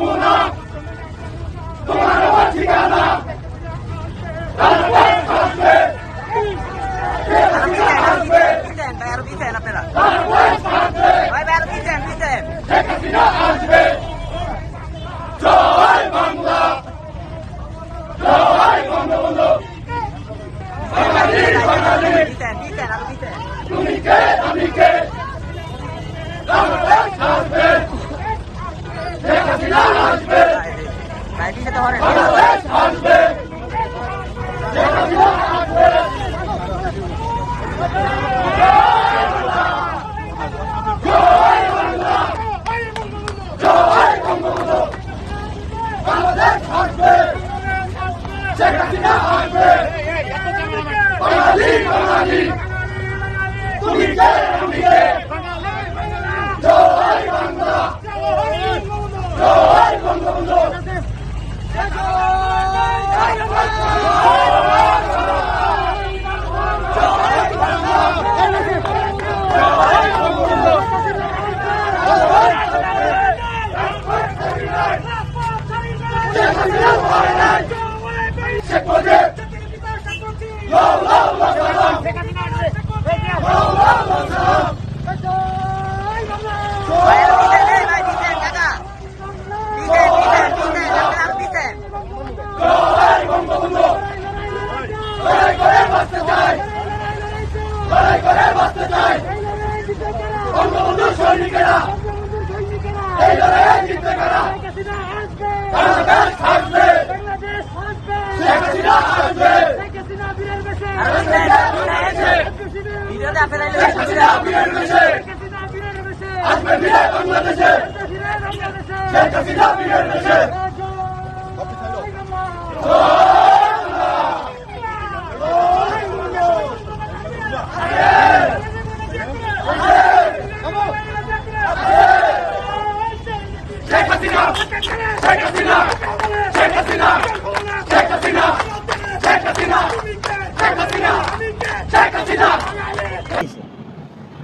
como una লাইটির সাথে horn Oh! বাঁচতে চাই বঙ্গবন্ধু সৈনিকেরা এই লড়াইয়ে জিতবে কারা বাংলাদেশ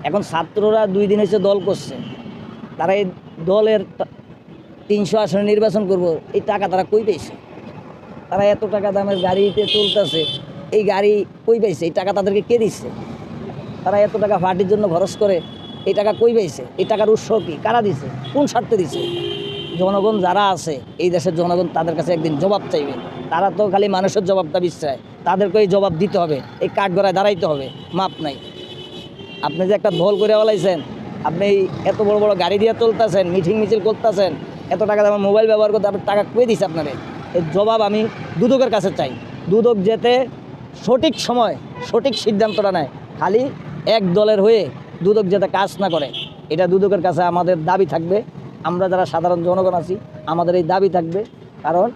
এখন ছাত্ররা দুই দিন এসে দল করছে। তারা এই দলের তিনশো আসনে নির্বাচন করব, এই টাকা তারা কই পেয়েছে তারা এত টাকা দামের গাড়িতে চলতেছে এই গাড়ি কই পাইছে? এই টাকা তাদেরকে কে দিচ্ছে? তারা এত টাকা পার্টির জন্য খরচ করে, এই টাকা কই পাইছে? এই টাকার উৎস কি? কারা দিছে? কোন স্বার্থে দিছে? জনগণ যারা আছে, এই দেশের জনগণ তাদের কাছে একদিন জবাব চাইবে। তারা তো খালি মানুষের জবাবটা চায় তাদেরকে এই জবাব দিতে হবে। এই কাঠগড়ায় দাঁড়াইতে হবে। মাপ নাই। আপনি যে একটা দল করে বলাইছেন, আপনি এই এত বড় বড় গাড়ি দিয়ে চলতেছেন, মিটিং মিছিল করতেছেন, এত টাকা আমার মোবাইল ব্যবহার করতে আপনার টাকা কয়ে দিচ্ছে আপনারে? এর জবাব আমি দুদকের কাছে চাই। দুদক যেতে সঠিক সময়, সঠিক সিদ্ধান্তটা নেয়। খালি এক দলের হয়ে দুদক যাতে কাজ না করে। এটা দুদকের কাছে আমাদের দাবি থাকবে। আমরা যারা সাধারণ জনগণ আছি আমাদের এই দাবি থাকবে। কারণ